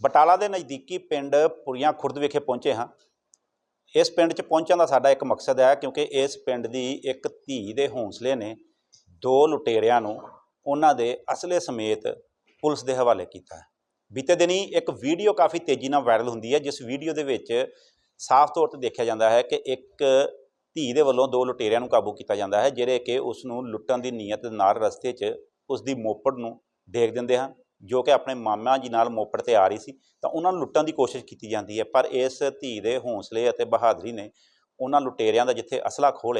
ਬਟਾਲਾ ਦੇ ਨਜ਼ਦੀਕੀ ਪਿੰਡ ਪੁਰੀਆਂ ਖੁਰਦ ਵਿਖੇ ਪਹੁੰਚੇ ਹਾਂ। ਇਸ ਪਿੰਡ 'ਚ ਪਹੁੰਚਣ ਦਾ ਸਾਡਾ ਇੱਕ ਮਕਸਦ ਹੈ, ਕਿਉਂਕਿ ਇਸ ਪਿੰਡ ਦੀ ਇੱਕ ਧੀ ਦੇ ਹੌਂਸਲੇ ਨੇ ਦੋ ਲੁਟੇਰਿਆਂ ਨੂੰ ਉਹਨਾਂ ਦੇ ਅਸਲੇ ਸਮੇਤ ਪੁਲਿਸ ਦੇ ਹਵਾਲੇ ਕੀਤਾ ਹੈ। ਬੀਤੇ ਦਿਨੀ ਇੱਕ ਵੀਡੀਓ ਕਾਫੀ ਤੇਜ਼ੀ ਨਾਲ ਵਾਇਰਲ ਹੁੰਦੀ ਹੈ, ਜਿਸ ਵੀਡੀਓ ਦੇ ਵਿੱਚ ਸਾਫ਼ ਤੌਰ ਤੇ ਦੇਖਿਆ ਜਾਂਦਾ ਹੈ ਕਿ ਇੱਕ ਧੀ ਦੇ ਵੱਲੋਂ ਦੋ ਲੁਟੇਰਿਆਂ ਨੂੰ ਕਾਬੂ ਕੀਤਾ ਜਾਂਦਾ ਹੈ, ਜਿਹੜੇ ਕਿ ਉਸ ਨੂੰ ਲੁੱਟਣ ਦੀ ਨੀਅਤ ਨਾਲ ਰਸਤੇ 'ਚ ਉਸ ਦੀ ਮੋਪੜ ਨੂੰ ਡੇਗ ਦਿੰਦੇ ਹਨ। ਜੋ ਕਿ ਆਪਣੇ ਮਾਮਾ ਜੀ ਨਾਲ ਮੋਪੜ ਤੇ ਆ ਰਹੀ ਸੀ ਤਾਂ ਉਹਨਾਂ ਨੂੰ ਲੁੱਟਣ ਦੀ ਕੋਸ਼ਿਸ਼ ਕੀਤੀ ਜਾਂਦੀ ਹੈ ਪਰ ਇਸ ਧੀ ਦੇ ਹੌਂਸਲੇ ਅਤੇ ਬਹਾਦਰੀ ਨੇ ਉਹਨਾਂ ਲੁਟੇਰਿਆਂ ਦਾ ਜਿੱਥੇ ਅਸਲਾ ਖੋਹ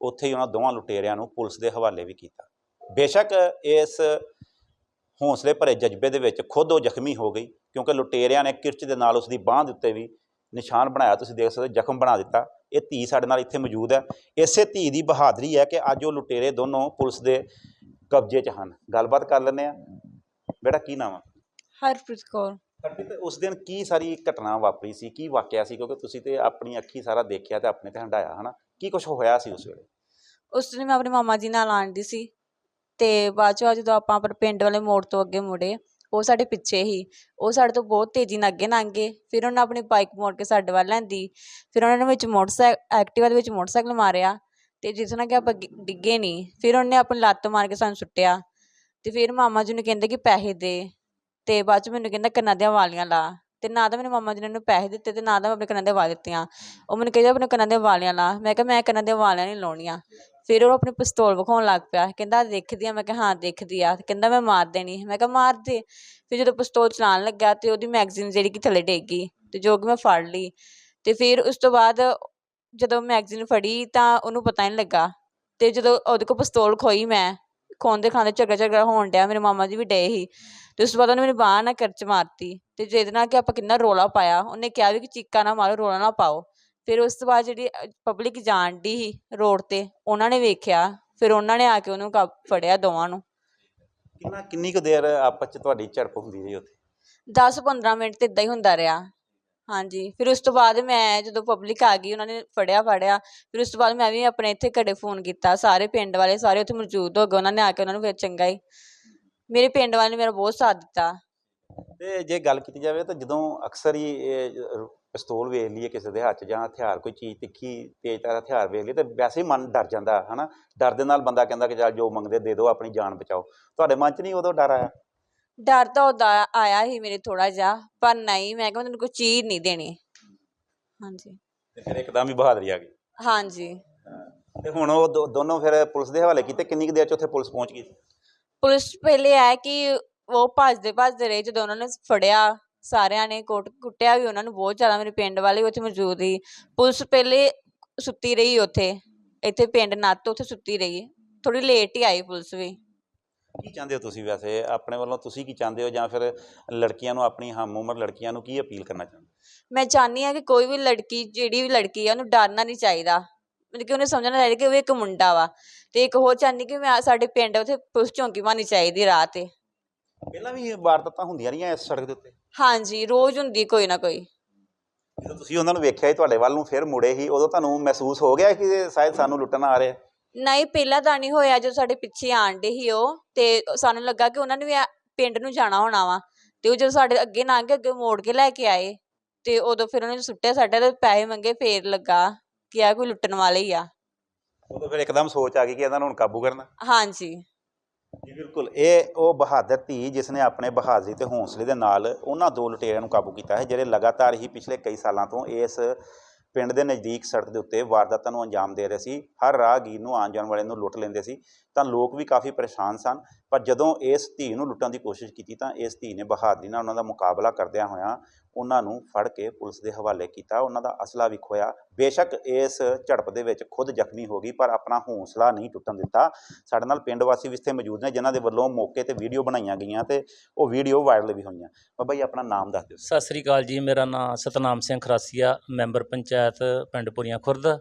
ਉੱਥੇ ਹੀ ਉਹਨਾਂ ਦੋਵਾਂ ਲੁਟੇਰਿਆਂ ਨੂੰ ਪੁਲਿਸ ਦੇ ਹਵਾਲੇ ਵੀ ਕੀਤਾ। ਬੇਸ਼ੱਕ ਇਸ ਹੌਂਸਲੇ ਭਰੇ ਜਜ਼ਬੇ ਦੇ ਵਿੱਚ ਖੁਦ ਉਹ ਜ਼ਖਮੀ ਹੋ ਗਈ ਕਿਉਂਕਿ ਲੁਟੇਰਿਆਂ ਨੇ ਕਿਰਚ ਦੇ ਨਾਲ ਉਸ ਦੀ ਬਾਹ ਦੇ ਉੱਤੇ ਵੀ ਨਿਸ਼ਾਨ ਬਣਾਇਆ ਤੁਸੀਂ ਦੇਖ ਸਕਦੇ ਹੋ, ਜ਼ਖਮ ਬਣਾ ਦਿੱਤਾ। ਇਹ ਧੀ ਸਾਡੇ ਨਾਲ ਇੱਥੇ ਮੌਜੂਦ ਹੈ। ਇਸੇ ਧੀ ਦੀ ਬਹਾਦਰੀ ਹੈ ਕਿ ਅੱਜ ਉਹ ਲੁਟੇਰੇ ਦੋਨੋਂ ਪੁਲਿਸ ਦੇ ਕਬਜ਼ੇ 'ਚ ਹਨ। ਗੱਲਬਾਤ ਕਰ ਲੈਂਦੇ ਆ ਬੇਟਾ ਕੀ ਨਾਮ ਆ? ਹਰਪ੍ਰੀਤ ਕੌਰ। ਹਰਪ੍ਰੀਤ ਉਸ ਦਿਨ ਕੀ ਸਾਰੀ ਘਟਨਾ ਵਾਪਰੀ ਸੀ? ਕੀ ਵਾਕਿਆ ਸੀ? ਕਿਉਂਕਿ ਤੁਸੀਂ ਤੇ ਆਪਣੀ ਅੱਖੀ ਸਾਰਾ ਦੇਖਿਆ ਤੇ ਆਪਣੇ ਤੇ ਹੰਡਾਇਆ ਹਨਾ? ਕੀ ਕੁਝ ਹੋਇਆ ਸੀ ਉਸ ਵੇਲੇ? ਉਸ ਦਿਨ ਮੈਂ ਆਪਣੇ ਮਾਮਾ ਜੀ ਨਾਲ ਆਂਦੀ ਸੀ ਤੇ ਬਾਅਦ ਚੋਂ ਜਦੋਂ ਆਪਾਂ ਆਪਣੇ ਪਿੰਡ ਵਾਲੇ ਮੋੜ ਤੋਂ ਅੱਗੇ ਮੁੜੇ ਉਹ ਸਾਡੇ ਪਿੱਛੇ ਹੀ। ਉਹ ਸਾਡੇ ਤੋਂ ਬਹੁਤ ਤੇਜ਼ੀ ਨਾਲ ਅੱਗੇ ਲੰਘ ਗਏ। ਫਿਰ ਉਹਨਾਂ ਆਪਣੀ ਬਾਈਕ ਮੋੜ ਕੇ ਸਾਡੇ ਵੱਲ ਲੈਂਦੀ। ਫਿਰ ਉਹਨਾਂ ਨੇ ਵਿੱਚ ਮੋਟਰਸਾਈਕਲ ਐਕਟਿਵਾ ਦੇ ਵਿੱਚ ਮੋਟਰਸਾਈਕਲ ਮਾਰਿਆ ਤੇ ਜਿਸ ਨਾਲ ਕਿ ਆਪਾਂ ਗਿ- ਡਿੱਗੇ ਨਹੀਂ ਫਿਰ ਉਹਨੇ ਆਪਣੀ ਲੱਤ ਮਾਰ ਕੇ ਸਾਨੂੰ ਸੁੱਟਿਆ। ਤੇ ਫਿਰ ਮਾਮਾ ਜੀ ਨੂੰ ਕਹਿੰਦੇ ਕਿ ਪੈਸੇ ਦੇ ਤੇ ਬਾਅਦ ਚ ਮੈਨੂੰ ਕਹਿੰਦਾ ਕੰਨਾਂ ਦੀਆਂ ਵਾਲੀਆਂ ਲਾ ਤੇ ਨਾ ਤਾਂ ਮੇਰੇ ਮਾਮਾ ਜੀ ਨੇ ਮੈਨੂੰ ਪੈਸੇ ਦਿੱਤੇ ਤੇ ਨਾ ਤਾਂ ਮੈਂ ਆਪਣੇ ਕੰਨਾਂ ਦੀਆਂ ਵਾਲੀਆਂ ਦਿੱਤੀਆਂ। ਉਹ ਮੈਨੂੰ ਕਹਿੰਦਾ ਆਪਣੇ ਕੰਨਾਂ ਦੇ ਵਾਲੀਆਂ ਲਾ। ਮੈਂ ਕਿਹਾ ਮੈਂ ਕੰਨਾਂ ਦੇ ਵਾਲੀਆਂ ਨਹੀਂ ਲਾਉਣੀਆਂ। ਫਿਰ ਉਹ ਆਪਣੀ ਪਿਸਤੌਲ ਵਿਖਾਉਣ ਲੱਗ ਪਿਆ। ਕਹਿੰਦਾ ਦੇਖਦੀ ਆ। ਮੈਂ ਕਿਹਾ ਹਾਂ, ਦੇਖਦੀ ਆ। ਕਹਿੰਦਾ ਮੈਂ ਮਾਰ ਦੇਣੀ। ਮੈਂ ਕਿਹਾ ਮਾਰ ਦੇ। ਫਿਰ ਜਦੋਂ ਪਿਸਤੌਲ ਚਲਾਉਣ ਲੱਗਾ ਤੇ ਉਹਦੀ ਮੈਗਜ਼ੀਨ ਜਿਹੜੀ ਕਿ ਥੱਲੇ ਡਿੱਗ ਗਈ ਤੇ ਜੋ ਕਿ ਮੈਂ ਫੜ ਲਈ। ਤੇ ਫਿਰ ਉਸ ਤੋਂ ਬਾਅਦ ਜਦੋਂ ਮੈਗਜ਼ੀਨ ਫੜੀ ਤਾਂ ਉਹਨੂੰ ਪਤਾ ਨਹੀਂ ਲੱਗਾ। ਤੇ ਜਦੋਂ ਉਹਦੇ ਕੋਲ ਪਿਸਤੌਲ ਖੋਈ ਮੈਂ ਖੋਂਦੇ ਖਾਂਦੇ ਝਗੜਾ ਝਗੜਾ ਹੋਣ ਡਿਆ ਮੇਰੇ ਮਾਮਾ ਜੀ ਵੀ ਡਏ ਸੀ। ਤੇ ਉਸ ਤੋਂ ਬਾਅਦ ਉਹਨੇ ਮੇਰੀ ਬਾਂਹ ਨਾਲ ਕਰਚ ਮਾਰਤੀ ਤੇ ਜਿਹਦੇ ਨਾਲ ਕਿ ਆਪਾਂ ਕਿੰਨਾ ਰੋਲਾ ਪਾਇਆ ਉਹਨੇ ਕਿਹਾ ਵੀ ਕਿ ਚੀਕਾ ਨਾ ਮਾਰੋ ਰੋਲਾ ਨਾ ਪਾਓ। ਫਿਰ ਉਸ ਤੋਂ ਬਾਅਦ ਜਿਹੜੀ ਪਬਲਿਕ ਜਾਣ ਡਈ ਸੀ ਰੋਡ ਤੇ ਉਹਨਾਂ ਨੇ ਵੇਖਿਆ ਫਿਰ ਉਹਨਾਂ ਨੇ ਆ ਕੇ ਉਹਨੂੰ ਕਾ- ਫੜਿਆ ਦੋਵਾਂ ਨੂੰ। ਕਿੰਨਾ ਕਿੰਨੀ ਕੁ ਦੇਰ ਆਪਸ 'ਚ ਤੁਹਾਡੀ ਝੜਪ ਹੁੰਦੀ ਰਹੀ ਉੱਥੇ? 10-15 ਮਿੰਟ ਤੇ ਇਦਾਂ ਹੀ ਹੁੰਦਾ ਰਿਹਾ। ਹਾਂਜੀ, ਫਿਰ ਉਸ ਤੋਂ ਬਾਅਦ ਮੈਂ ਜਦੋਂ ਪਬਲਿਕ ਆ ਗਈ, ਉਹਨਾਂ ਨੇ ਫੜਿਆ ਫੜਿਆ, ਫਿਰ ਉਸ ਤੋਂ ਬਾਅਦ ਮੈਂ ਵੀ ਆਪਣੇ ਇੱਥੇ ਘਰੇ ਫੋਨ ਕੀਤਾ, ਸਾਰੇ ਪਿੰਡ ਵਾਲੇ, ਸਾਰੇ ਉੱਥੇ ਮੌਜੂਦ ਹੋ ਗਏ, ਉਹਨਾਂ ਨੇ ਆ ਕੇ ਉਹਨਾਂ ਨੂੰ ਫਿਰ ਚੰਗਾ ਹੀ, ਮੇਰੇ ਪਿੰਡ ਵਾਲੇ ਨੇ ਮੇਰਾ ਬਹੁਤ ਸਾਥ ਦਿੱਤਾ। ਤੇ ਜੇ ਗੱਲ ਕੀਤੀ ਜਾਵੇ ਤਾਂ ਜਦੋਂ ਅਕਸਰ ਹੀ ਇਹ ਪਿਸਤੌਲ ਵੇਖ ਲਈਏ ਕਿਸੇ ਦੇ ਹੱਥ 'ਚ ਜਾਂ ਹਥਿਆਰ ਕੋਈ ਚੀਜ਼ ਤਿੱਖੀ ਤੇਜ਼ਧਾਰ ਹਥਿਆਰ ਵੇਖ ਲਈਏ, ਤੇ ਵੈਸੇ ਹੀ ਮਨ ਡਰ ਜਾਂਦਾ, ਹਨਾ? ਡਰ ਦੇ ਨਾਲ ਬੰਦਾ ਕਹਿੰਦਾ ਕਿ ਚੱਲ ਜੋ ਮੰਗਦੇ ਦੇ ਦਿਓ, ਆਪਣੀ ਜਾਨ ਬਚਾਓ। ਤੁਹਾਡੇ ਮਨ 'ਚ ਨਹੀਂ ਉਦੋਂ ਡਰ ਆਇਆ? ਡਰ ਤਾਂ ਉਦਾਂ ਆਇਆ ਹੀ ਮੇਰੇ ਥੋੜਾ ਜਿਹਾ ਪਰ ਨਹੀਂ ਮੈਂ ਕਿਹਾ ਤੈਨੂੰ ਕੋਈ ਚੀਜ਼ ਨਹੀਂ ਦੇਣੀ। ਹਾਂਜੀ। ਤੇ ਫਿਰ ਇੱਕਦਮ ਹੀ ਬਹਾਦਰੀ ਆ ਗਈ। ਹਾਂਜੀ। ਤੇ ਹੁਣ ਉਹ ਦੋ- ਦੋਨੋਂ ਫਿਰ ਪੁਲਿਸ ਦੇ ਹਵਾਲੇ ਕੀਤੇ ਕਿੰਨੀ ਕੁ ਦੇਰ 'ਚ ਉੱਥੇ ਪੁਲਿਸ ਪਹੁੰਚ ਗਈ? ਪੁਲਿਸ ਪਹਿਲੇ ਆਇਆ ਕਿ ਉਹ ਭੱਜਦੇ ਭੱਜਦੇ ਰਹੇ ਜਦੋਂ ਉਹਨਾਂ ਨੇ ਫੜਿਆ ਸਾਰਿਆਂ ਨੇ ਕੋਟ ਕੁੱਟਿਆ ਵੀ ਉਹਨਾਂ ਨੂੰ ਬਹੁਤ ਜ਼ਿਆਦਾ ਮੇਰੇ ਪਿੰਡ ਵਾਲੇ ਵੀ ਉੱਥੇ ਮੌਜੂਦ ਸੀ। ਪੁਲਿਸ ਪਹਿਲੇ ਸੁੱਤੀ ਰਹੀ ਉੱਥੇ ਇੱਥੇ ਪਿੰਡ ਨੱਤ ਉੱਥੇ ਸੁੱਤੀ ਰਹੀ ਥੋੜੀ ਲੇਟ ਹੀ ਆਈ ਪੁਲਿਸ ਵੀ। ਕੀ ਚਾਹੁੰਦੇ ਹੋ ਤੁਸੀਂ ਵੈਸੇ? ਆਪਣੇ ਵੱਲੋਂ ਤੁਸੀਂ ਕੀ ਚਾਹੁੰਦੇ ਹੋ ਜਾਂ ਫਿਰ ਲੜਕੀਆਂ ਨੂੰ ਆਪਣੀ ਹਮ ਉਮਰ ਲੜਕੀਆਂ ਨੂੰ ਕੀ ਅਪੀਲ ਕਰਨਾ ਚਾਹੁੰਦੇ ਮੈਂ ਚਾਹੁੰਦੀ ਹਾਂ ਕਿ ਕੋਈ ਵੀ ਲੜਕੀ ਜਿਹੜੀ ਵੀ ਲੜਕੀ ਆ ਉਹਨੂੰ ਡਰਨਾ ਨਹੀਂ ਚਾਹੀਦਾ। ਮਤਲਬ ਕਿ ਉਹਨੇ ਸਮਝਣਾ ਚਾਹੀਦਾ ਕਿ ਉਹ ਇੱਕ ਮੁੰਡਾ ਵਾ। ਤੇ ਇੱਕ ਹੋਰ ਚਾਹੁੰਦੀ ਕਿ ਮੈਂ ਸਾਡੇ ਪਿੰਡ ਉੱਥੇ ਪੁਲਿਸ ਚੌਂਕੀ ਬਣਨੀ ਚਾਹੀਦੀ ਰਾਹ ਤੇ। ਪਹਿਲਾਂ ਵੀ ਵਾਰਦਾਤਾਂ ਹੁੰਦੀਆਂ ਰਹੀਆਂ ਇਸ ਸੜਕ ਦੇ ਉੱਤੇ? ਹਾਂਜੀ ਰੋਜ਼ ਹੁੰਦੀ ਕੋਈ ਨਾ ਕੋਈ। ਜਦੋਂ ਤੁਸੀਂ ਉਹਨਾਂ ਨੂੰ ਵੇਖਿਆ ਹੀ ਤੁਹਾਡੇ ਵੱਲ ਨੂੰ ਫਿਰ ਮੁੜੇ ਹੀ ਉਦੋਂ ਤੁਹਾਨੂੰ ਮਹਿਸੂਸ ਹੋ ਗਿਆ ਕਿ ਇਹ ਸ਼ਾਇਦ ਸਾਨੂੰ ਲੁੱਟਣ ਆ ਰਹੇ ਆ? ਨਹੀਂ ਪਹਿਲਾਂ ਤਾਂ ਨਹੀਂ ਹੋਇਆ ਜਦੋਂ ਸਾਡੇ ਪਿੱਛੇ ਆਣ ਡੇ ਸੀ ਉਹ ਤੇ ਸਾਨੂੰ ਲੱਗਾ ਕਿ ਉਹਨਾਂ ਨੇ ਵੀ ਪਿੰਡ ਨੂੰ ਜਾਣਾ ਹੋਣਾ ਵਾ ਤੇ ਉਹ ਜਦੋਂ ਸਾਡੇ ਅੱਗੇ ਲੰਘ ਕੇ ਅੱਗੇ ਮੋੜ ਕੇ ਲੈ ਕੇ ਆਏ ਤੇ ਉਦੋਂ ਫਿਰ ਉਹਨੇ ਸੁੱਟਿਆ ਸਾਡੇ ਤੇ ਪੈਸੇ ਮੰਗੇ ਫੇਰ ਲੱਗਾ ਕਿ ਆ ਕੋਈ ਲੁੱਟਣ ਵਾਲੇ ਹੀ ਆ। ਉਦੋਂ ਫਿਰ ਇੱਕਦਮ ਸੋਚ ਆ ਗਈ ਕਿ ਇਹਨਾਂ ਨੂੰ ਹੁਣ ਕਾਬੂ ਕਰਨਾ। ਹਾਂਜੀ। ਜੀ ਬਿਲਕੁਲ। ਇਹ ਉਹ ਬਹਾਦਰ ਧੀ ਜਿਸ ਨੇ ਆਪਣੇ ਬਹਾਦਰੀ ਤੇ ਹੌਸਲੇ ਦੇ ਨਾਲ ਉਹਨਾਂ ਦੋ ਲੁਟੇਰਿਆਂ ਨੂੰ ਕਾਬੂ ਕੀਤਾ ਹੈ ਜਿਹੜੇ ਲਗਾਤਾਰ ਹੀ ਪਿਛਲੇ ਕਈ ਸਾਲਾਂ ਤੋਂ ਇਸ ਪਿੰਡ ਦੇ ਨਜ਼ਦੀਕ ਸੜਕ ਦੇ ਉੱਤੇ ਵਾਰਦਾਤਾਂ ਨੂੰ ਅੰਜਾਮ ਦੇ ਰਹੇ ਸੀ। ਹਰ ਰਾਹਗੀਰ ਨੂੰ ਆਉਣ ਜਾਣ ਵਾਲੇ ਨੂੰ ਲੁੱਟ ਲੈਂਦੇ ਸੀ। ਤਾਂ ਲੋਕ ਵੀ ਕਾਫੀ ਪਰੇਸ਼ਾਨ ਸਨ। ਪਰ ਜਦੋਂ ਇਸ ਧੀ ਨੂੰ ਲੁੱਟਣ ਦੀ ਕੋਸ਼ਿਸ਼ ਕੀਤੀ ਤਾਂ ਇਸ ਧੀ ਨੇ ਬਹਾਦਰੀ ਨਾਲ ਉਹਨਾਂ ਦਾ ਮੁਕਾਬਲਾ ਕਰਦਿਆਂ ਹੋਇਆਂ ਉਹਨਾਂ ਨੂੰ ਫੜ ਕੇ ਪੁਲਿਸ ਦੇ ਹਵਾਲੇ ਕੀਤਾ। ਉਹਨਾਂ ਦਾ ਅਸਲਾ ਵੀ ਖੋਇਆ ਬੇਸ਼ੱਕ ਇਸ ਝੜਪ ਦੇ ਵਿੱਚ ਖੁਦ ਜ਼ਖਮੀ ਹੋ ਗਈ, ਪਰ ਆਪਣਾ ਹੌਸਲਾ ਨਹੀਂ ਟੁੱਟਣ ਦਿੱਤਾ। ਸਾਡੇ ਨਾਲ ਪਿੰਡ ਵਾਸੀ ਵੀ ਇੱਥੇ ਮੌਜੂਦ ਨੇ, ਜਿਨ੍ਹਾਂ ਦੇ ਵੱਲੋਂ ਮੌਕੇ ਤੇ ਵੀਡੀਓ ਬਣਾਈਆਂ ਗਈਆਂ ਤੇ ਉਹ ਵੀਡੀਓ ਵਾਇਰਲ ਵੀ ਹੋਈਆਂ। ਬਾਬਾ ਜੀ, ਆਪਣਾ ਨਾਮ ਦੱਸ ਦਿਓ। ਸਤਿ ਸ੍ਰੀ ਅਕਾਲ ਜੀ, ਮੇਰਾ ਨਾਮ ਸਤਨਾਮ ਸਿੰਘ ਖਰਾਸੀਆ, ਮੈਂਬਰ ਪੰਚਾਇਤ ਪਿੰਡ ਪੁਰੀਆਂ ਖੁਰਦ।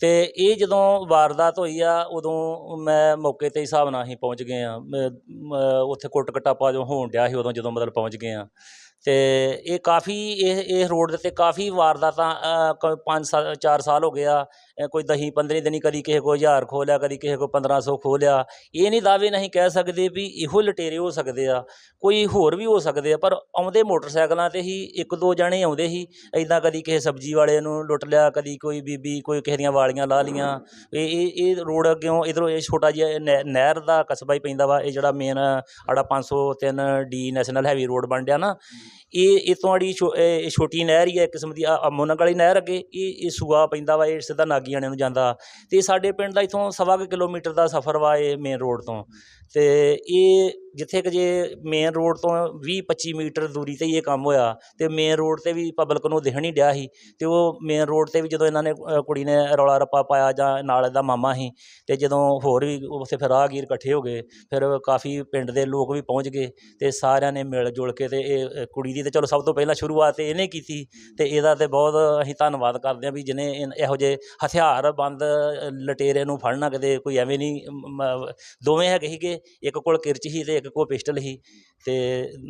ਤੇ ਇਹ ਜਦੋਂ ਵਾਰਦਾਤ ਹੋਈ ਆ, ਉਦੋਂ ਮੈਂ ਮੌਕੇ ਤੇ ਹਿਸਾਬ ਨਾਲ ਹੀ ਪਹੁੰਚ ਗਏ ਆ। ਮੈਂ- ਉੱਥੇ ਕੁੱਟ ਕਟਾਪਾ ਜੋ ਹੋਣ ਡਿਆ ਸੀ, ਉਦੋਂ ਜਦੋਂ ਮਤਲਬ ਪਹੁੰਚ ਗਏ ਆ। ਤੇ ਇਹ ਕਾਫੀ ਇਹ ਇਹ ਰੋਡ ਦੇ ਉੱਤੇ ਕਾਫੀ ਵਾਰਦਾਤਾਂ ਪੰਜ ਸਾਲ ਚਾਰ ਸਾਲ ਹੋ ਗਏ ਆ। ਕੋਈ ਦਹੀਂ 15 ਦਿਨੀ ਕਦੀ ਕਿਸੇ ਕੋ 1000 ਖੋਹ ਲਿਆ, ਕਦੀ ਕਿਸੇ ਕੋ 1500 ਖੋਹ ਲਿਆ। ਇਹ ਨਹੀਂ ਦਾਅਵੇ ਨਹੀਂ ਕਹਿ ਸਕਦੇ ਵੀ ਇਹੋ ਲਟੇਰੇ ਹੋ ਸਕਦੇ ਆ, ਕੋਈ ਹੋਰ ਵੀ ਹੋ ਸਕਦੇ ਆ, ਪਰ ਆਉਂਦੇ ਮੋਟਰਸਾਈਕਲਾਂ ਤੇ ਹੀ ਇੱਕ ਦੋ ਜਣੇ ਆਉਂਦੇ ਸੀ ਐਦਾਂ ਕਦੀ ਕਿਸੇ ਸਬਜ਼ੀ ਵਾਲੇ ਨੂੰ ਲੁੱਟ ਲਿਆ, ਕਦੀ ਕੋਈ ਬੀਬੀ ਕੋਈ ਕਿਸੇ ਦੀਆਂ ਵਾਲੀਆਂ ਲਾ ਲੀਆਂ ਇਹ ਇਹ ਇਹ ਰੋਡ ਅੱਗਿਓਂ ਇਧਰੋਂ ਇਹ ਛੋਟਾ ਜਿਹਾ ਨਹਿ- ਨਹਿਰ ਦਾ ਕਸਬਾ ਹੀ ਪੈਂਦਾ ਵਾ, ਇਹ ਜਿਹੜਾ ਮੇਨ ਆੜਾ 503 ਡੀ ਨੈਸ਼ਨਲ ਹੈਵੀ ਰੋਡ ਬਣ ਡਿਆ ਨਾ, ਇਹ ਇਹ ਤੋਂ ਆੜੀ ਛੋ- ਇਹ ਇਹ ਛੋਟੀ ਨਹਿਰ ਹੀ ਹੈ ਇੱਕ ਕਿਸਮ ਦੀ ਅਮੋਨਕ ਵਾਲੀ ਨਹਿਰ ਅੱਗੇ, ਇਹ ਇਹ ਸੂਆ ਪੈਂਦਾ ਵਾ, ਇਹ ਸਿੱਧਾ ਨਾਗੀਆਣੇ ਨੂੰ ਜਾਂਦਾ। ਤੇ ਸਾਡੇ ਪਿੰਡ ਦਾ ਇਥੋਂ ਸਵਾ ਕੁ ਕਿਲੋਮੀਟਰ ਦਾ ਸਫ਼ਰ ਵਾ ਇਹ ਮੇਨ ਰੋਡ ਤੋਂ। ਤੇ ਇਹ ਜਿੱਥੇ ਕਿ ਜੇ ਮੇਨ ਰੋਡ ਤੋਂ 20 25 ਮੀਟਰ ਦੂਰੀ ਤੇ ਹੀ ਇਹ ਕੰਮ ਹੋਇਆ। ਤੇ ਮੇਨ ਰੋਡ ਤੇ ਵੀ ਪਬਲਿਕ ਨੂੰ ਦਿਖਣ ਹੀ ਡਿਆ ਸੀ। ਤੇ ਉਹ ਮੇਨ ਰੋਡ ਤੇ ਵੀ ਜਦੋਂ ਇਹਨਾਂ ਨੇ ਅ, ਕੁੜੀ ਨੇ ਰੌਲਾ ਰੱਪਾ ਪਾਇਆ ਜਾਂ ਨਾਲ ਇਹਦਾ ਮਾਮਾ ਸੀ ਤੇ ਜਦੋਂ ਹੋਰ ਵੀ ਉੱਥੇ ਫਿਰ ਰਾਹਗੀਰ ਇਕੱਠੇ ਹੋ ਗਏ ਫਿਰ ਕਾਫੀ ਪਿੰਡ ਦੇ ਲੋਕ ਵੀ ਪਹੁੰਚ ਗਏ ਤੇ ਸਾਰਿਆਂ ਨੇ ਮਿਲ ਜੁਲ ਕੇ ਤੇ ਇਹ ਅ, ਕੁੜੀ ਦੀ ਤੇ ਚਲੋ ਸਭ ਤੋਂ ਪਹਿਲਾਂ ਸ਼ੁਰੂਆਤ ਇਹਨੇ ਕੀਤੀ। ਤੇ ਇਹਦਾ ਤੇ ਬਹੁਤ ਅਸੀਂ ਧੰਨਵਾਦ ਕਰਦੇ ਹਾਂ ਵੀ ਜਿਹਨੇ ਇਨ- ਇਹੋ ਜਿਹੇ ਹਥਿਆਰ ਬੰਦ ਲਟੇਰੇ ਨੂੰ ਫੜਨਾ ਕਿਤੇ ਕੋਈ ਐਵੇਂ ਨਹੀਂ ਦੋਵੇਂ ਹੈਗੇ ਸੀਗੇ ਇੱਕ ਕੋਲ ਕਿਰਚ ਸੀ ਤੇ ਇੱਕ ਕੋਲ ਪਿਸਟਲ ਸੀ ਤੇ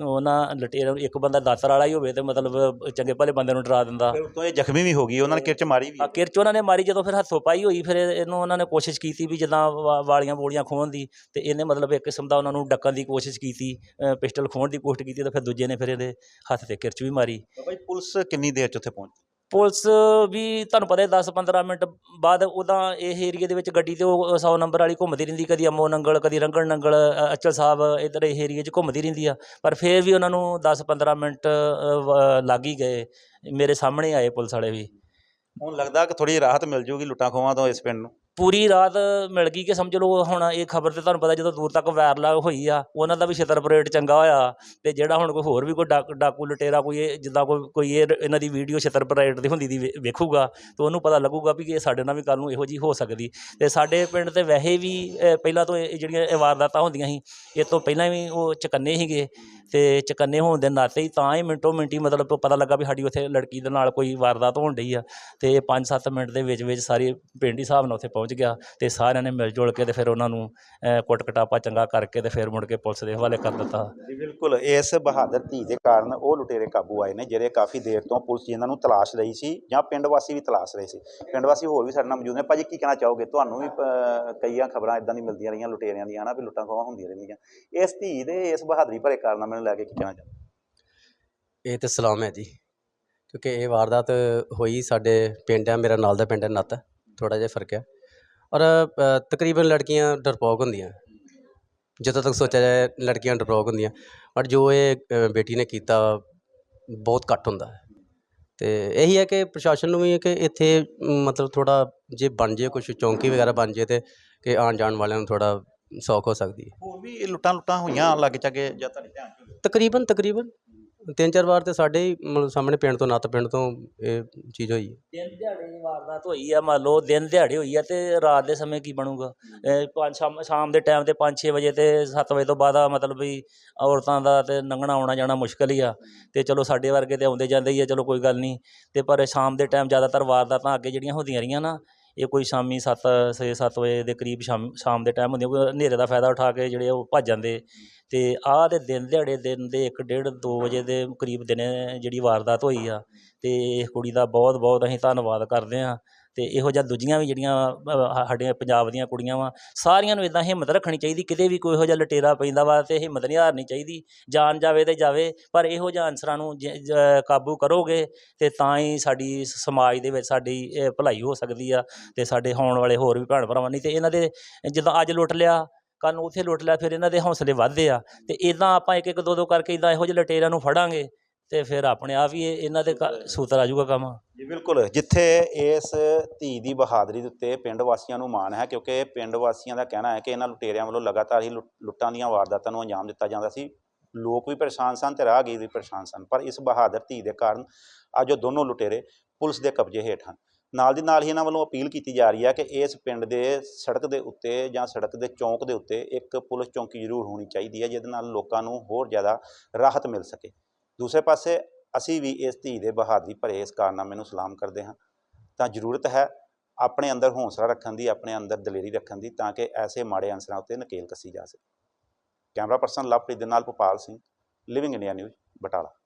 ਉਹਨਾਂ ਲਟੇਰੇ ਨੂੰ ਇੱਕ ਬੰਦਾ ਦਾਤਰ ਵਾਲਾ ਹੀ ਹੋਵੇ ਤੇ ਮਤਲਬ ਚੰਗੇ ਭਲੇ ਬੰਦੇ ਨੂੰ ਡਰਾ ਦਿੰਦਾ। ਉਤੋਂ ਇਹ ਜ਼ਖਮੀ ਵੀ ਹੋ ਗਈ ਉਹਨਾਂ ਨੇ ਕਿਰਚ ਮਾਰੀ ਵੀ। ਆ ਕਿਰਚ ਉਹਨਾਂ ਨੇ ਮਾਰੀ ਜਦੋਂ ਫਿਰ ਹੱਥੋਂ ਪਾਈ ਹੋਈ ਫਿਰ ਇਹ- ਇਹਨੂੰ ਉਹਨਾਂ ਨੇ ਕੋਸ਼ਿਸ਼ ਕੀਤੀ ਵੀ ਜਿੱਦਾਂ ਵਾਲੀਆਂ ਬੋਲੀਆਂ ਖੋਹਣ ਦੀ ਤੇ ਇਹਨੇ ਮਤਲਬ ਇੱਕ ਕਿਸਮ ਦਾ ਉਹਨਾਂ ਨੂੰ ਡੱਕਣ ਦੀ ਕੋਸ਼ਿਸ਼ ਕੀਤੀ ਪਿਸਟਲ ਖੋਹਣ ਦੀ ਕੋਸ਼ਿਸ਼ ਕੀਤੀ ਤੇ ਫਿਰ ਦੂਜੇ ਨੇ ਫਿਰ ਇਹਦੇ ਹੱਥ ਤੇ ਕਿਰਚ ਵੀ ਮਾਰੀ। ਜੀ ਪੁਲਿਸ ਕਿੰਨੀ ਦੇਰ ਚ ਉੱਥੇ ਪਹੁੰਚੀ? ਪੁਲਿਸ ਵੀ ਤੁਹਾਨੂੰ ਪਤਾ ਹੈ 10-15 ਮਿੰਟ ਬਾਅਦ ਉਹਦਾ ਇਹ ਏਰੀਏ ਦੇ ਵਿੱਚ ਗੱਡੀ ਤੇ ਉਹ 100 ਨੰਬਰ ਵਾਲੀ ਘੁੰਮਦੀ ਰਹਿੰਦੀ ਕਦੀ ਅਮੋ ਨੰਗਲ, ਕਦੀ ਰੰਗਣ ਨੰਗਲ ਅਚਲ ਸਾਹਿਬ ਇੱਧਰ ਇਹ ਏਰੀਏ 'ਚ ਘੁੰਮਦੀ ਰਹਿੰਦੀ ਆ। ਪਰ ਫਿਰ ਵੀ ਉਹਨਾਂ ਨੂੰ 10-15 ਮਿੰਟ ਵ- ਲੱਗ ਹੀ ਗਏ। ਮੇਰੇ ਸਾਹਮਣੇ ਆਏ ਪੁਲਿਸ ਵਾਲੇ ਵੀ। ਹੁਣ ਲੱਗਦਾ ਕਿ ਥੋੜੀ ਰਾਹਤ ਮਿਲ ਜੂਗੀ ਲੁੱਟਾਂ ਖੋਹਾਂ ਤੋਂ ਇਸ ਪਿੰਡ ਨੂੰ। ਪੂਰੀ ਰਾਤ ਮਿਲ ਗਈ ਕਿ ਸਮਝ ਲਓ ਹੁਣ ਇਹ ਖਬਰ ਤੇ ਤੁਹਾਨੂੰ ਪਤਾ ਜਦੋਂ ਦੂਰ ਤੱਕ ਵਾਇਰਲ ਹੋਈ ਆ, ਉਹਨਾਂ ਦਾ ਵੀ ਛਤਰ ਪਰੇਡ ਚੰਗਾ ਹੋਇਆ ਤੇ ਜਿਹੜਾ ਹੁਣ ਕੋਈ ਹੋਰ ਵੀ ਕੋਈ ਡਾਕ- ਡਾਕੂ ਲਟੇਰਾ ਕੋਈ ਇਹ, ਜਿੱਦਾਂ ਕੋਈ ਕੋਈ ਇਹ, ਇਹਨਾਂ ਦੀ ਵੀਡੀਓ ਛਤਰ ਪਰੇਡ ਦੀ ਹੁੰਦੀ ਦੀ ਵੇ- ਵੇਖੂਗਾ ਤੇ ਉਹਨੂੰ ਪਤਾ ਲੱਗੂਗਾ ਵੀ ਇਹ ਸਾਡੇ ਨਾਲ ਵੀ ਕੱਲ ਨੂੰ ਇਹੋ ਜੀ ਹੋ ਸਕਦੀ। ਤੇ ਸਾਡੇ ਪਿੰਡ ਤੇ ਵੈਸੇ ਵੀ ਪਹਿਲਾਂ ਤੋਂ ਇਹ ਜਿਹੜੀਆਂ ਇਹ ਵਾਰਦਾਤਾਂ ਹੁੰਦੀਆਂ ਸੀ, ਇਹ ਤੋਂ ਪਹਿਲਾਂ ਵੀ ਉਹ ਚਕੰਨੇ ਸੀਗੇ ਤੇ ਚਕੰਨੇ ਹੋਣ ਦੇ ਨਾਤੇ ਹੀ ਤਾਂ ਹੀ ਮਿੰਟੋ ਮਿੰਟੀ ਮਤਲਬ ਪਤਾ ਲੱਗਾ ਵੀ ਸਾਡੀ ਉੱਥੇ ਲੜਕੀ ਦੇ ਨਾਲ ਕੋਈ ਵਾਰਦਾਤ ਹੋਣ ਡਈ ਆ ਤੇ 5-7 ਮਿੰਟ ਦੇ ਵਿੱਚ ਵਿੱਚ ਸਾਰੇ ਪਿੰਡ ਹੀ ਹਿਸਾਬ ਨਾਲ ਉੱਥੇ ਪਹੁੰਚ ਗਿਆ ਤੇ ਸਾਰਿਆਂ ਨੇ ਮਿਲ ਜੁਲ ਕੇ ਤੇ ਫਿਰ ਉਹਨਾਂ ਨੂੰ ਕੁੱਟ ਕਟਾਪਾ ਚੰਗਾ ਕਰਕੇ ਤੇ ਫਿਰ ਮੁੜ ਕੇ ਪੁਲਿਸ ਦੇ ਹਵਾਲੇ ਕਰ ਦਿੱਤਾ। ਜੀ ਬਿਲਕੁਲ। ਇਸ ਬਹਾਦਰ ਧੀ ਦੇ ਕਾਰਨ ਉਹ ਲੁਟੇਰੇ ਕਾਬੂ ਆਏ ਨੇ ਜਿਹੜੇ ਕਾਫੀ ਦੇਰ ਤੋਂ ਪੁਲਿਸ ਜਿਨ੍ਹਾਂ ਨੂੰ ਤਲਾਸ਼ ਰਹੀ ਸੀ ਜਾਂ ਪਿੰਡ ਵਾਸੀ ਵੀ ਤਲਾਸ਼ ਰਹੇ ਸੀ। ਪਿੰਡ ਵਾਸੀ ਹੋਰ ਵੀ ਸਾਡੇ ਨਾਲ ਮੌਜੂਦ ਨੇ। ਭਾਜੀ ਕੀ ਕਹਿਣਾ ਚਾਹੋਗੇ? ਤੁਹਾਨੂੰ ਵੀ ਕਈਆਂ ਖਬਰਾਂ ਇਦਾਂ ਦੀ ਮਿਲਦੀਆਂ ਰਹੀਆਂ ਲੁਟੇਰਿਆਂ ਦੀਆਂ ਨਾ ਵੀ ਲੁੱਟਾਂ ਖੋਹਾਂ ਹੁੰਦੀਆਂ ਰਹਿੰਦੀਆਂ। ਇਸ ਧੀ ਦੇ ਇਸ ਬਹਾਦਰੀ ਭਰੇ ਕਾਰਨਾਮੇ ਨੂੰ ਲੈ ਕੇ ਕੀ ਕਹਿਣਾ ਚਾਹੋਗੇ? ਇਹ ਤੇ ਸਲਾਮ ਹੈ ਜੀ ਕਿਉਂਕਿ ਇਹ ਵਾਰਦਾਤ ਹੋਈ ਸਾਡੇ ਪਿੰਡ ਹੈ ਮੇਰਾ ਨਾਲ ਦਾ ਪਿੰਡ ਹੈ ਨੱਤ। ਥੋੜਾ ਜਿਹਾ ਫ਼ਰਕ ਹੈ ਔਰ ਤਕਰੀਬਨ ਲੜਕੀਆਂ ਡਰਪੋਕ ਹੁੰਦੀਆਂ। ਜਦੋਂ ਤੱਕ ਸੋਚਿਆ ਜਾਏ ਲੜਕੀਆਂ ਡਰਪੋਕ ਹੁੰਦੀਆਂ। ਪਰ ਜੋ ਇਹ ਬੇਟੀ ਨੇ ਕੀਤਾ ਬਹੁਤ ਘੱਟ ਹੁੰਦਾ। ਹੈ ਤੇ ਇਹੀ ਹੈ ਕਿ ਪ੍ਰਸ਼ਾਸਨ ਨੂੰ ਵੀ ਹੈ ਕਿ ਇੱਥੇ ਮਤਲਬ ਥੋੜਾ ਜੇ ਬਣ ਜੇ ਕੁਝ ਚੌਂਕੀ ਵਗੈਰਾ ਬਣ ਜੇ ਤੇ ਕਿ ਆਉਣ ਜਾਣ ਵਾਲਿਆਂ ਨੂੰ ਥੋੜਾ ਸੌਖ ਹੋ ਸਕਦੀ ਹੈ। ਹੋਰ ਵੀ ਇਹ ਲੁੱਟਾਂ ਲੁੱਟਾਂ ਹੋਈਆਂ ਲੱਗ ਚੱਗੇ ਜਾਂ ਤੁਹਾਡੇ ਧਿਆਨ ਚ? ਤਕਰੀਬਨ ਤਕਰੀਬਨ। ਤਿੰਨ ਚਾਰ ਵਾਰ ਤੇ ਸਾਡੇ ਹੀ ਮਤਲਬ ਸਾਹਮਣੇ ਪਿੰਡ ਤੋਂ ਨੱਤ ਪਿੰਡ ਤੋਂ ਇਹ ਚੀਜ਼ ਹੋਈ ਹੈ। ਦਿਨ ਦਿਹਾੜੇ ਦੀ ਵਾਰਦਾਤ ਹੋਈ ਆ ਮੰਨ ਲਓ ਦਿਨ ਦਿਹਾੜੇ ਹੋਈ ਆ ਤੇ ਰਾਤ ਦੇ ਸਮੇਂ ਕੀ ਬਣੂਗਾ? ਇਹ ਪੰਜ ਸ਼ਾਮ ਸ਼ਾਮ ਦੇ ਟਾਈਮ ਤੇ 5-6 ਵਜੇ ਤੇ 7 ਵਜੇ ਤੋਂ ਬਾਅਦ ਆ ਮਤਲਬ ਵੀ ਔਰਤਾਂ ਦਾ ਤੇ ਲੰਘਣਾ ਆਉਣਾ ਜਾਣਾ ਮੁਸ਼ਕਲ ਹੀ ਆ। ਤੇ ਚਲੋ ਸਾਡੇ ਵਰਗੇ ਤੇ ਆਉਂਦੇ ਜਾਂਦੇ ਹੀ ਆ ਚਲੋ ਕੋਈ ਗੱਲ ਨਹੀਂ। ਤੇ ਪਰ ਸ਼ਾਮ ਦੇ ਟਾਈਮ ਜ਼ਿਆਦਾਤਰ ਵਾਰਦਾਤਾਂ ਅੱਗੇ ਜਿਹੜੀਆਂ ਹੁੰਦੀਆਂ ਰਹੀਆਂ ਨਾ ਇਹ ਕੋਈ ਸ਼ਾਮੀ 7 ਛੇ 7 ਵਜੇ ਦੇ ਕਰੀਬ ਸ਼ਾਮ ਸ਼ਾਮ ਦੇ ਟਾਈਮ ਹੁੰਦੀਆਂ ਕੋਈ ਹਨੇਰੇ ਦਾ ਫਾਇਦਾ ਉਠਾ ਕੇ ਜਿਹੜੇ ਉਹ ਭੱਜ ਜਾਂਦੇ। ਅਤੇ ਆਹ ਦੇ ਦਿਨ, ਦਿਹਾੜੇ ਦਿਨ ਦੇ 1:30 2 ਵਜੇ ਦੇ ਕਰੀਬ ਦਿਨੇ ਜਿਹੜੀ ਵਾਰਦਾਤ ਹੋਈ ਆ ਅਤੇ ਇਸ ਕੁੜੀ ਦਾ ਬਹੁਤ ਬਹੁਤ ਅਸੀਂ ਧੰਨਵਾਦ ਕਰਦੇ ਹਾਂ। ਤੇ ਇਹੋ ਜਿਹਾ ਦੂਜੀਆਂ ਵੀ ਜਿਹੜੀਆਂ ਅ, ਸਾਡੇ ਪੰਜਾਬ ਦੀਆਂ ਕੁੜੀਆਂ ਵਾ ਸਾਰੀਆਂ ਨੂੰ ਇਦਾਂ ਹਿੰਮਤ ਰੱਖਣੀ ਚਾਹੀਦੀ ਕਿਤੇ ਵੀ ਕੋਈ ਇਹੋ ਜਿਹਾ ਲਟੇਰਾ ਪੈਂਦਾ ਵਾ ਤੇ ਹਿੰਮਤ ਨਹੀਂ ਹਾਰਨੀ ਚਾਹੀਦੀ ਜਾਨ ਜਾਵੇ ਤੇ ਜਾਵੇ ਪਰ ਇਹੋ ਜਿਹਾ ਅਨਸਰਾਂ ਨੂੰ ਜ- ਕਾਬੂ ਕਰੋਗੇ ਤੇ ਤਾਂ ਹੀ ਸਾਡੀ ਸਮਾਜ ਦੇ ਵਿੱਚ ਸਾਡੀ ਭਲਾਈ ਹੋ ਸਕਦੀ ਆ ਤੇ ਸਾਡੇ ਆਉਣ ਵਾਲੇ ਹੋਰ ਵੀ ਭੈਣ ਭਰਾਵਾਂ ਨਹੀਂ ਤੇ ਇਹਨਾਂ ਦੇ ਜਿੱਦਾਂ ਅੱਜ ਲੁੱਟ ਲਿਆ ਕੱਲ ਨੂੰ ਉੱਥੇ ਲੁੱਟ ਲਿਆ ਫਿਰ ਇਹਨਾਂ ਦੇ ਹੌਸਲੇ ਵੱਧਦੇ ਆ ਤੇ ਇਦਾਂ ਆਪਾਂ ਇੱਕ ਇੱਕ ਦੋ ਦੋ ਕਰਕੇ ਇਦਾਂ ਇਹੋ ਜਿਹੇ ਲਟੇਰਿਆਂ ਨੂੰ ਫੜਾਂਗੇ ਤੇ ਫਿਰ ਆਪਣੇ ਆਪ ਹੀ ਇਹ- ਇਹਨਾਂ ਦੇ ਕ- ਸੂਤਰ ਆ ਜਾਊਗਾ ਕੰਮ ਜੀ ਬਿਲਕੁਲ। ਜਿੱਥੇ ਇਸ ਧੀ ਦੀ ਬਹਾਦਰੀ ਦੇ ਉੱਤੇ ਪਿੰਡ ਵਾਸੀਆਂ ਨੂੰ ਮਾਣ ਹੈ ਕਿਉਂਕਿ ਪਿੰਡ ਵਾਸੀਆਂ ਦਾ ਕਹਿਣਾ ਹੈ ਕਿ ਇਹਨਾਂ ਲੁਟੇਰਿਆਂ ਵੱਲੋਂ ਲਗਾਤਾਰ ਹੀ ਲੁੱਟ- ਲੁੱਟਾਂ ਦੀਆਂ ਵਾਰਦਾਤਾਂ ਨੂੰ ਅੰਜਾਮ ਦਿੱਤਾ ਜਾਂਦਾ ਸੀ। ਲੋਕ ਵੀ ਪਰੇਸ਼ਾਨ ਸਨ ਤੇ ਰਾਹਗੀਰ ਵੀ ਪਰੇਸ਼ਾਨ ਸਨ ਪਰ ਇਸ ਬਹਾਦਰ ਧੀ ਦੇ ਕਾਰਨ ਅੱਜ ਉਹ ਦੋਨੋਂ ਲੁਟੇਰੇ ਪੁਲਿਸ ਦੇ ਕਬਜ਼ੇ ਹੇਠ ਹਨ। ਨਾਲ ਦੀ ਨਾਲ ਹੀ ਇਹਨਾਂ ਵੱਲੋਂ ਅਪੀਲ ਕੀਤੀ ਜਾ ਰਹੀ ਹੈ ਕਿ ਇਸ ਪਿੰਡ ਦੇ ਸੜਕ ਦੇ ਉੱਤੇ ਜਾਂ ਸੜਕ ਦੇ ਚੌਂਕ ਦੇ ਉੱਤੇ ਇੱਕ ਪੁਲਿਸ ਚੌਂਕੀ ਜ਼ਰੂਰ ਹੋਣੀ ਚਾਹੀਦੀ ਹੈ ਜਿਹਦੇ ਨਾਲ ਲੋਕਾਂ ਨੂੰ ਹੋਰ ਜ਼ਿਆਦਾ ਰਾਹਤ ਮਿਲ ਸਕੇ। ਦੂਸਰੇ ਪਾਸੇ ਅਸੀਂ ਵੀ ਇਸ ਧੀ ਦੇ ਬਹਾਦਰੀ ਭਰੇ ਇਸ ਕਾਰਨਾਮੇ ਨੂੰ ਸਲਾਮ ਕਰਦੇ ਹਾਂ। ਤਾਂ ਜ਼ਰੂਰਤ ਹੈ ਆਪਣੇ ਅੰਦਰ ਹੌਸਲਾ ਰੱਖਣ ਦੀ, ਆਪਣੇ ਅੰਦਰ ਦਲੇਰੀ ਰੱਖਣ ਦੀ ਤਾਂ ਕਿ ਐਸੇ ਮਾੜੇ ਅਨਸਰਾਂ ਉੱਤੇ ਨਕੇਲ ਕੱਸੀ ਜਾ ਸਕੇ। ਕੈਮਰਾ ਪਰਸਨ ਲਵਪ੍ਰੀਤ ਦੇ ਨਾਲ Bhopal Singh living India news Batala.